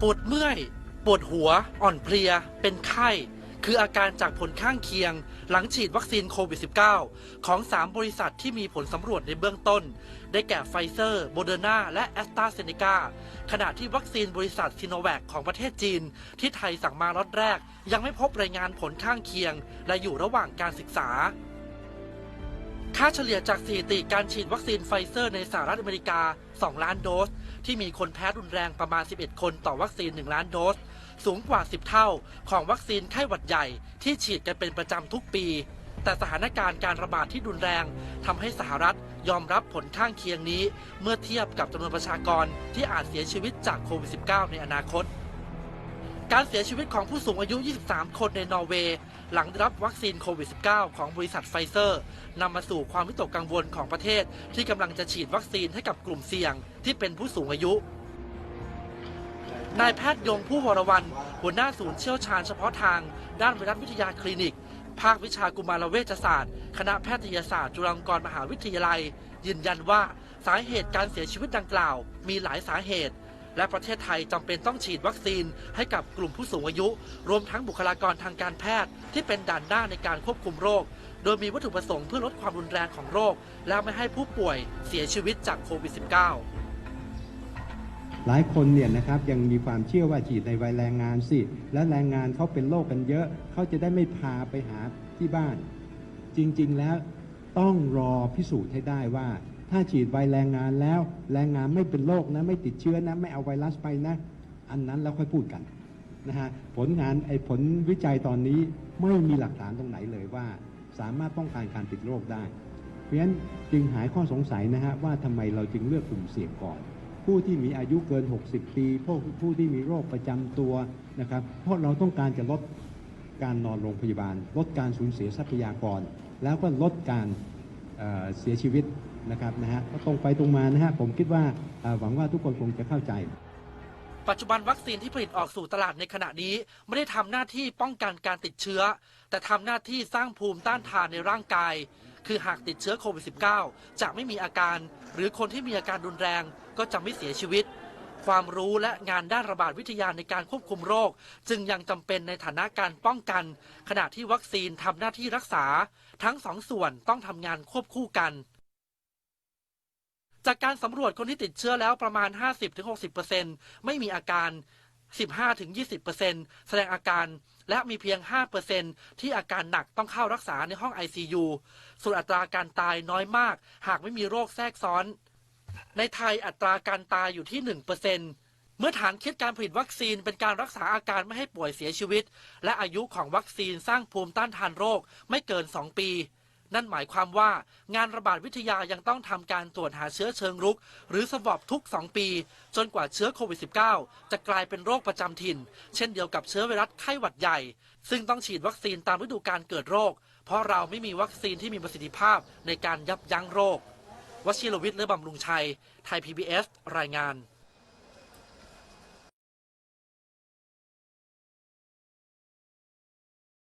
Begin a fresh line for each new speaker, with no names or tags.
ปวดเมื่อย ปวดหัว อ่อนเพลีย เป็นไข้ คืออาการจากผลข้างเคียง หลังฉีดวัคซีนโควิด -19 ของ 3 บริษัทที่มีผลสำรวจในเบื้องต้น ได้แก่ไฟเซอร์ โมเดอร์นาและแอสตราเซเนกาขณะที่วัคซีนบริษัทซิโนแวคของประเทศจีน ที่ไทยสั่งมาล็อตแรก ยังไม่พบรายงานผลข้างเคียง และอยู่ระหว่างการศึกษาค่าเฉลี่ยจากสถิติการฉีดวัคซีนไฟเซอร์ในสหรัฐอเมริกา 2 ล้านโดส ที่มีคนแพ้รุนแรงประมาณ 11 คนต่อวัคซีน 1 ล้านโดส สูงกว่า 10 เท่า ของวัคซีนไข้หวัดใหญ่ที่ฉีดกันเป็นประจำทุกปี แต่สถานการณ์การระบาดที่รุนแรงทำให้สหรัฐยอมรับผลข้างเคียงนี้ เมื่อเทียบกับจำนวนประชากรที่อาจเสียชีวิตจากโควิด -19 ในอนาคตการเสียชีวิตของผู้สูงอายุ 23 คนในนอร์เวย์ หลังได้รับวัคซีนโควิด -19 ของบริษัทไฟเซอร์นำมาสู่ความวิตกกังวลของประเทศ ที่กำลังจะฉีดวัคซีนให้กับกลุ่มเสี่ยง ที่เป็นผู้สูงอายุ นายแพทย์ยงผู้วรวันหัวหน้าศูนย์เชี่ยวชาญเฉพาะทาง ด้านไวรัสวิทยาคลินิก ภาควิชากุมารเวชศาสตร์ คณะแพทยศาสตร์จุฬาลงกรณ์มหาวิทยาลัย ยืนยันว่าสาเหตุการเสียชีวิตดังกล่าว มีหลายสาเหตุ และประเทศไทยจำเป็นต้องฉีดวัคซีนให้กับกลุ่มผู้สูงอายุ รวมทั้งบุคลากรทางการแพทย์ ที่เป็นด่านหน้าในการควบคุมโรค โดยมีวัตถุประสงค์เพื่อลดความรุนแรงของโรค และไม่ให้ผู้ป่วยเสียชีวิตจากโควิด -19
หลายคนเนี่ยนะครับยังมีความเชื่อว่าฉีดในวัยแรงงานสิ และแรงงานเขาเป็นโรคกันเยอะ เขาจะได้ไม่พาไปหาที่บ้าน จริงๆแล้วต้องรอพิสูจน์ให้ได้ว่า ถ้าฉีดไวแรงงานแล้ว แรงงานไม่เป็นโรคนะไม่ติดเชื้อนะไม่เอาไวรัสไปนะ อันนั้นแล้วค่อยพูดกันนะฮะผลงานไอ้ผลวิจัยตอนนี้ไม่มีหลักฐานตรงไหนเลยว่า สามารถป้องกันการติดโรคได้ เพราะฉะนั้นจึงหายข้อสงสัยนะฮะว่าทำไมเราจึงเลือกกลุ่มเสี่ยงก่อน ผู้ที่มีอายุเกิน 60 ปีพวกผู้ที่มีโรคประจำตัวนะครับเพราะเราต้องการจะลดการนอนโรงพยาบาล ลดการสูญเสียทรัพยากร แล้วก็ลดการ เสียชีวิตนะครับนะฮะก็ตรงไปตรงมานะฮะผมคิดว่าหวังว่าทุกคนคงจะเข้าใจ
ปัจจุบันวัคซีนที่ผลิตออกสู่ตลาดในขณะนี้ ไม่ได้ทำหน้าที่ป้องกันการติดเชื้อ แต่ทำหน้าที่สร้างภูมิต้านทานในร่างกาย คือหากติดเชื้อโควิด -19 จะไม่มีอาการ หรือคนที่มีอาการรุนแรงก็จะไม่เสียชีวิต ความรู้และงานด้านระบาดวิทยาในการควบคุมโรค จึงยังจำเป็นในฐานะการป้องกัน ขณะที่วัคซีนทำหน้าที่รักษา ทั้งสองส่วนต้องทำงานควบคู่กันจากการสำรวจคนที่ติดเชื้อแล้วประมาณ 50-60%ไม่มีอาการ 15-20%แสดงอาการ และมีเพียง 5%ที่อาการหนักต้องเข้ารักษาในห้อง ICU ส่วนอัตราการตายน้อยมาก หากไม่มีโรคแทรกซ้อน ในไทยอัตราการตายอยู่ที่ 1%เมื่อฐานคิดการผลิตวัคซีนเป็นการรักษาอาการไม่ให้ป่วยเสียชีวิต และอายุของวัคซีนสร้างภูมิต้านทานโรคไม่เกิน 2 ปี นั่นหมายความว่างานระบาดวิทยายังต้องทำการตรวจหาเชื้อเชิงรุก หรือสวอปทุก 2 ปี จนกว่าเชื้อโควิด -19 จะกลายเป็นโรคประจำถิ่น เช่นเดียวกับเชื้อไวรัสไข้หวัดใหญ่ ซึ่งต้องฉีดวัคซีนตามฤดูการเกิดโรค เพราะเราไม่มีวัคซีนที่มีประสิทธิภาพในการยับยั้งโรค วชิรวิทย์เลือบำรุงชัย ไทย PBS รายงาน